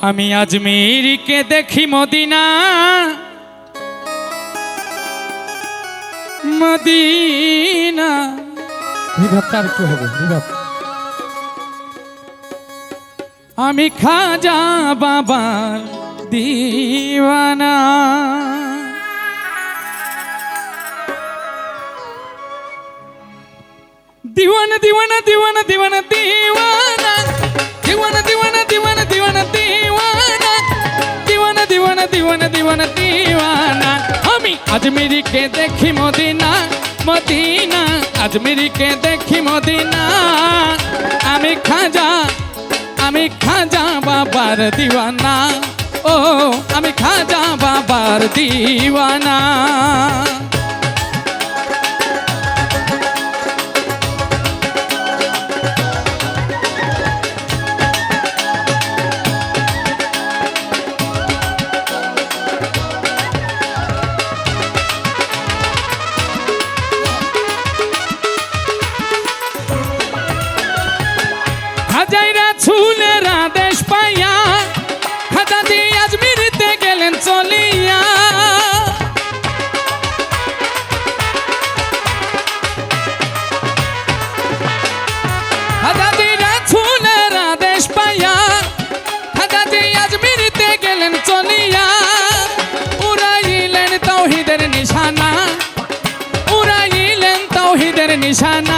আমি আজমিরকে দেখি Medina. Medina. আর একটু হবে রিভাব আমি খাজা বাবার দিওয়ানা। দিওয়ানা দিওয়ানা দিওয়ানা দিওয়ানা দিওয়ানা। দিওয়ানা দিওয়ানা আমি আজমিরিকে দেখি মদিনা মদিনা আজমিরিকে দেখি মদিনা আমি খাজা আমি খাজা বাবার দিওয়ানা ও আমি খাজা বাবার দিওয়ানা সাজাইরা চুলের আদেশ পাইয়া খাতা দিয়ে আজমিরিতে গেলেন চলিয়া। নিশানা উড়াইলেন তাওহিদের নিশানা।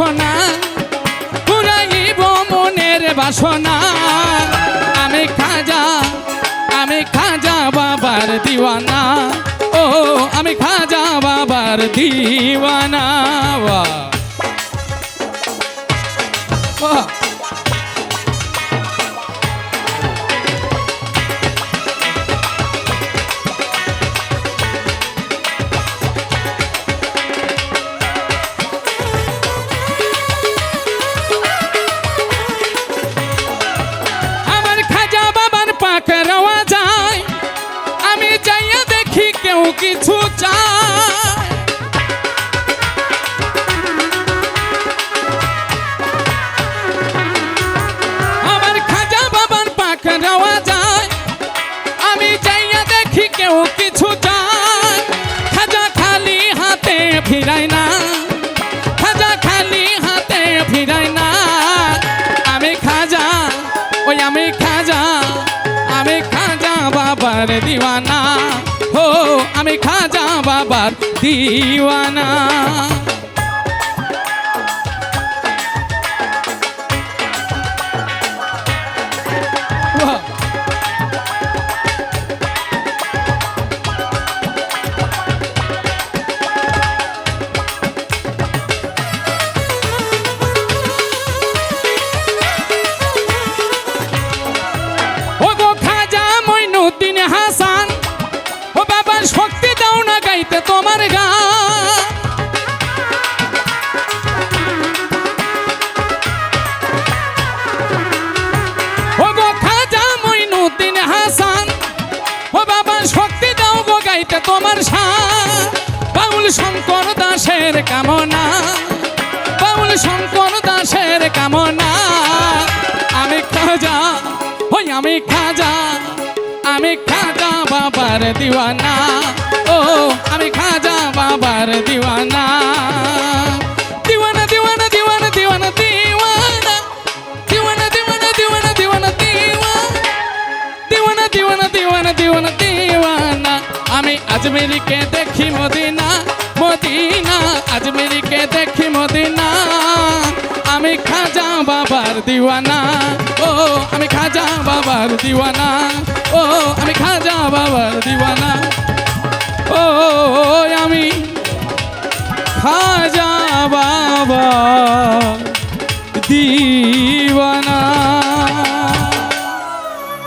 বাসনা পুরাইব মনের বাসনা। আমি খাজা আমি খাজা বাবার দিওয়ানা। ও, আমি খাজা বাবার দিওয়ানা বাবার দিওয়ানা। হো আমি খাজা বাবার দিওয়ানা। তোমার বাউল শঙ্কর দাসের কামনা। বাউল শঙ্কর দাসের কামনা। আমি খাজা, ওই আমি খাজা। আমি খাজা বাবার দিওয়ানা। ও, আমি খাজা বাবার দিওয়ানা। আজমেরিকে দেখি মদিনা মদিনা আজমেরিকে দেখি মদিনা। আমি খাজা বাবার দিওয়ানা, ও, আমি খাজা বাবার দিওয়ানা, ও, আমি খাজা বাবার দিওয়ানা। ও